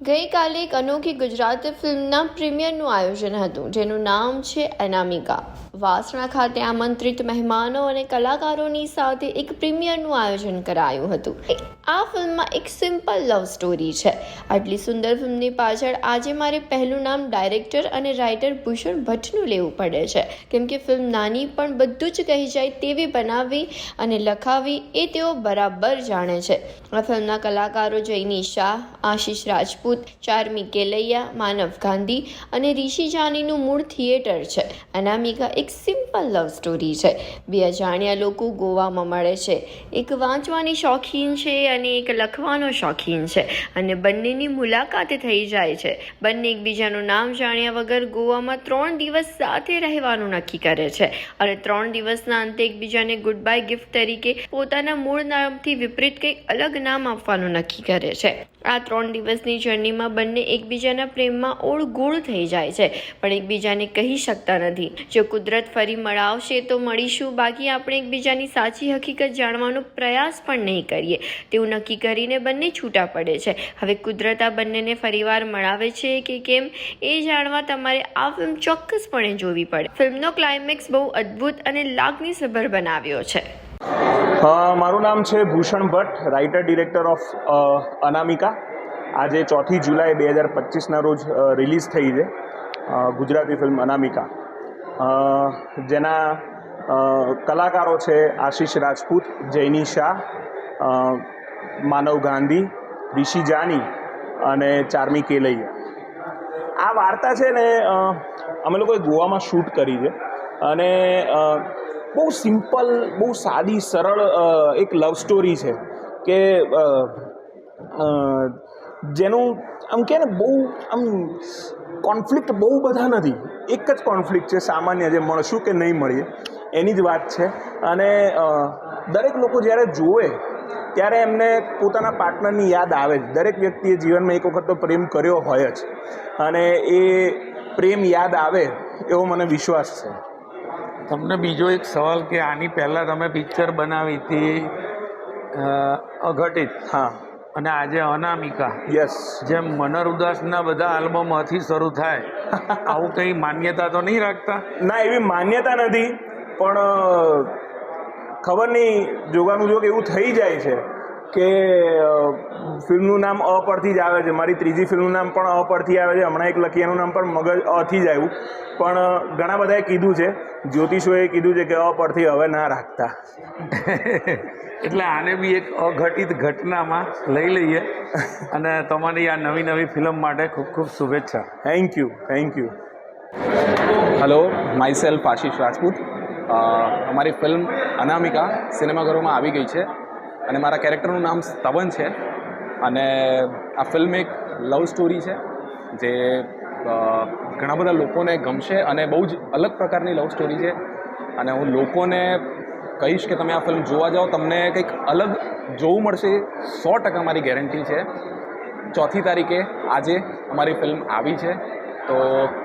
ગઈકાલે એક અનોખી ગુજરાતી ફિલ્મના પ્રીમિયરનું આયોજન હતું, જેનું નામ છે અનામિકા વાસણા ખાતે આમંત્રિત મહેમાનો અને કલાકારોની સાથે એક પ્રીમિયરનું આયોજન કરાયું હતું. આ ફિલ્મમાં એક સિમ્પલ લવ સ્ટોરી છે. આટલી સુંદર ફિલ્મની પાછળ આજે મારે પહેલું નામ ડાયરેક્ટર અને રાઇટર ભૂષણ ભટ્ટનું લેવું પડે છે. કેમ કે ફિલ્મ નાની પણ બધું જ કહી જાય તેવી બનાવવી અને લખાવી એ તેઓ બરાબર જાણે છે. આ ફિલ્મના કલાકારો જયની શાહ, આશીષ રાજપૂત ચાર્મી કેલૈયા, માનવ ગાંધી અને રિષિ જાનીનું મૂળ થિયેટર છે. અનામિકા એક સિમ્પલ લવ સ્ટોરી છે. બે અજાણ્યા લોકો ગોવામાં મળે છે. એક વાંચવાની શોખીન છે અને એક લખવાનો શોખીન છે અને બંનેની મુલાકાત થઈ જાય છે. બંને એકબીજાનું નામ જાણ્યા વગર ગોવામાં ત્રણ દિવસ સાથે રહેવાનું નક્કી કરે છે અને ત્રણ દિવસના અંતે એકબીજાને ગુડ બાય ગિફ્ટ તરીકે પોતાના મૂળ નામથી વિપરીત કંઈક અલગ નામ આપવાનું નક્કી કરે છે. આ ત્રણ દિવસની જર્નીમાં બંને એકબીજાના પ્રેમમાં ઓળગોળ થઈ જાય છે, પણ એકબીજાને કહી શકતા નથી. જો કુદરત ફરી મળાવશે તો મળીશું. બાકી આપણે એકબીજાની સાચી હકીકત જાણવાનો પ્રયાસ પણ નહીં કરીએ. તેવું નક્કી કરીને બંને છૂટા પડે છે. હવે કુદરત આ બંનેને ફરીવાર મળાવે છે કે કેમ? એ જાણવા તમારે આ ફિલ્મ ચોક્કસપણે જોવી પડે. ફિલ્મનો ક્લાઇમેક્સ બહુ અદ્ભુત અને લાગણીસભર બનાવ્યો છે. મારું નામ છે Bhushan Bhatt writer director of Anamika. આજે ચોથી જુલાઈ બે હજાર પચીસના રોજ રિલીઝ થઈ છે ગુજરાતી ફિલ્મ અનામિકા. જેના કલાકારો છે આશીષ રાજપૂત, જૈની શાહ માનવ ગાંધી, ઋષિ જાની અને ચાર્મી કેલૈયા. આ વાર્તા છે ને અમે લોકોએ ગોવામાં શૂટ કરી છે અને બહુ સિમ્પલ, બહુ સાદી, સરળ એક લવ સ્ટોરી છે કે જેનું આમ કે ને બહુ આમ કોન્ફ્લિક્ટ બહુ બધા નથી. એક જ કોન્ફ્લિક્ટ છે સામાન્ય જે મળશું કે નહીં મળીએ એની જ વાત છે. અને દરેક લોકો જ્યારે જોવે ત્યારે એમને પોતાના પાર્ટનરની યાદ આવે જ. દરેક વ્યક્તિએ જીવનમાં એક વખત તો પ્રેમ કર્યો હોય જ. અને એ પ્રેમ યાદ આવે એવો મને વિશ્વાસ છે. તમને બીજો એક સવાલ કે આની પહેલાં તમે પિક્ચર બનાવી હતી અઘટિત. હા. અને આજે અનામિકા. યસ જેમ મનર ઉદાસના બધા આલ્બમથી શરૂ થાય આવું કંઈ માન્યતા તો નહીં રાખતા? ના એવી માન્યતા નથી પણ ખબર નહીં જોગાનું જોગ એવું થઈ જાય છે. કે ફિલ્મનું નામ અ પરથી જ આવે છે. મારી ત્રીજી ફિલ્મનું નામ પણ અ પરથી આવે છે. હમણાં એક લખી એનું નામ પણ મગજ અથી જ આવ્યું. પણ ઘણા બધાએ કીધું છે. જ્યોતિષોએ કીધું છે કે અ પરથી હવે ના રાખતા. એટલે આને બી એક અઘટિત ઘટનામાં લઈ લઈએ. અને તમારી આ નવી નવી ફિલ્મ માટે ખૂબ ખૂબ શુભેચ્છા. Thank you thank you hello my self આશીષ રાજપૂત. અમારી ફિલ્મ અનામિકા સિનેમાઘરોમાં આવી ગઈ છે. અને મારા કેરેક્ટરનું નામ સ્તવન છે. અને આ ફિલ્મ એક લવ સ્ટોરી છે, જે ઘણા બધા લોકોને ગમશે અને બહુ જ અલગ પ્રકારની લવ સ્ટોરી છે. અને હું લોકોને કહીશ કે તમે આ ફિલ્મ જોવા જાઓ, તમને કંઈક અલગ જોવું મળશે, સો ટકા મારી ગેરંટી છે. ચોથી તારીખે આજે અમારી ફિલ્મ આવી છે. તો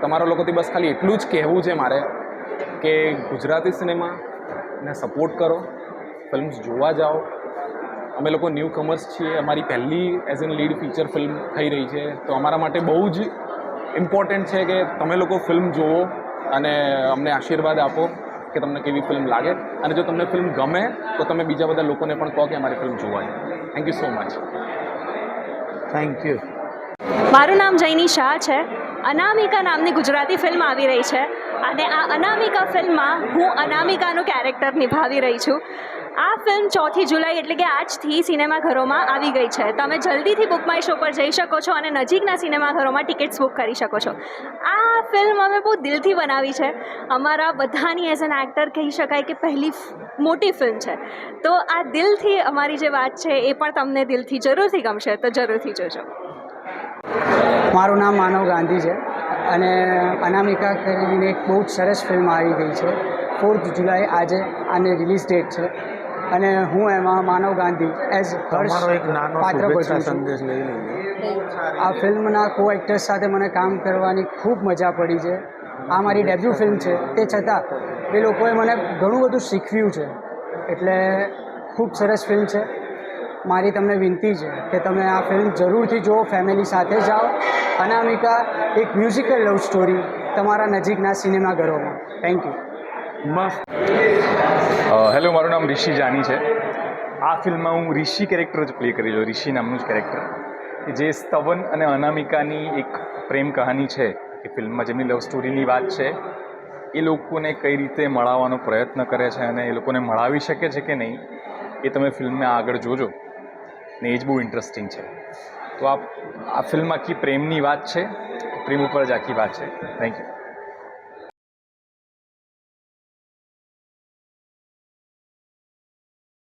તમારા લોકોથી બસ ખાલી એટલું જ કહેવું છે મારે કે ગુજરાતી સિનેમાને સપોર્ટ કરો, ફિલ્મ્સ જોવા જાઓ અમે લોકો ન્યૂ કમર્સ છીએ. અમારી પહેલી as an lead feature film થઈ રહી છે. તો અમારા માટે બહુ જ ઇમ્પોર્ટન્ટ છે કે તમે લોકો ફિલ્મ જુઓ અને અમને આશીર્વાદ આપો કે તમને કેવી ફિલ્મ લાગે. અને જો તમને ફિલ્મ ગમે તો તમે બીજા બધા લોકોને પણ કહો કે અમારી ફિલ્મ જોવાય. Thank you so much thank you મારું નામ જૈની શાહ છે. અનામિકા નામની ગુજરાતી ફિલ્મ આવી રહી છે. અને આ અનામિકા ફિલ્મમાં હું અનામિકાનું કેરેક્ટર નિભાવી રહી છું. આ ફિલ્મ ચોથી જુલાઈ એટલે કે આજથી સિનેમાઘરોમાં આવી ગઈ છે. તમે જલ્દીથી બુક માય શો પર જઈ શકો છો અને નજીકના સિનેમાઘરોમાં ટિકિટ્સ બુક કરી શકો છો. આ ફિલ્મ અમે બહુ દિલથી બનાવી છે. અમારા બધાની એઝ એન એક્ટર કહી શકાય કે પહેલી મોટી ફિલ્મ છે. તો આ દિલથી અમારી જે વાત છે એ પણ તમને દિલથી જરૂરથી ગમશે, તો જરૂરથી જોજો. મારું નામ માનવ ગાંધી છે અને અનામિકા કરીને એક બહુ જ સરસ ફિલ્મ આવી ગઈ છે. ફોર્થ જુલાઈ આજે આને રિલીઝ ડેટ છે. અને હું એમાં માનવ ગાંધી એઝ તમારો એક નાનો પાત્ર શુભેચ્છા સંદેશ લઈ લઈએ. આ ફિલ્મના કો એક્ટર્સ સાથે મને કામ કરવાની ખૂબ મજા પડી છે. આ મારી ડેબ્યુ ફિલ્મ છે. તે છતાં એ લોકોએ મને ઘણું બધું શીખવ્યું છે. એટલે ખૂબ સરસ ફિલ્મ છે. મારી તમને વિનંતી છે કે તમે આ ફિલ્મ જરૂરથી જુઓ ફેમિલી સાથે જાઓ. અનામિકા એક મ્યુઝિકલ લવ સ્ટોરી તમારા નજીકના સિનેમાઘરોમાં થેન્ક યુ મસ્ત. હેલો, મારું નામ રિષિ જાની છે. આ ફિલ્મમાં હું રિષિ કેરેક્ટર જ પ્લે કરી રહ્યો રિષિ નામનું જ કેરેક્ટર. જે સ્તવન અને અનામિકાની એક પ્રેમ કહાની છે એ ફિલ્મમાં, જેમની લવ સ્ટોરીની વાત છે, એ લોકોને કઈ રીતે મળાવવાનો પ્રયત્ન કરે છે અને એ લોકોને મળાવી શકે છે કે નહીં, એ તમે ફિલ્મમાં આગળ જોજો. ને એ જ બહુ ઇન્ટરેસ્ટિંગ છે. તો આ આ ફિલ્મ આખી પ્રેમની વાત છે, પ્રેમ ઉપર જ આખી વાત છે. Thank you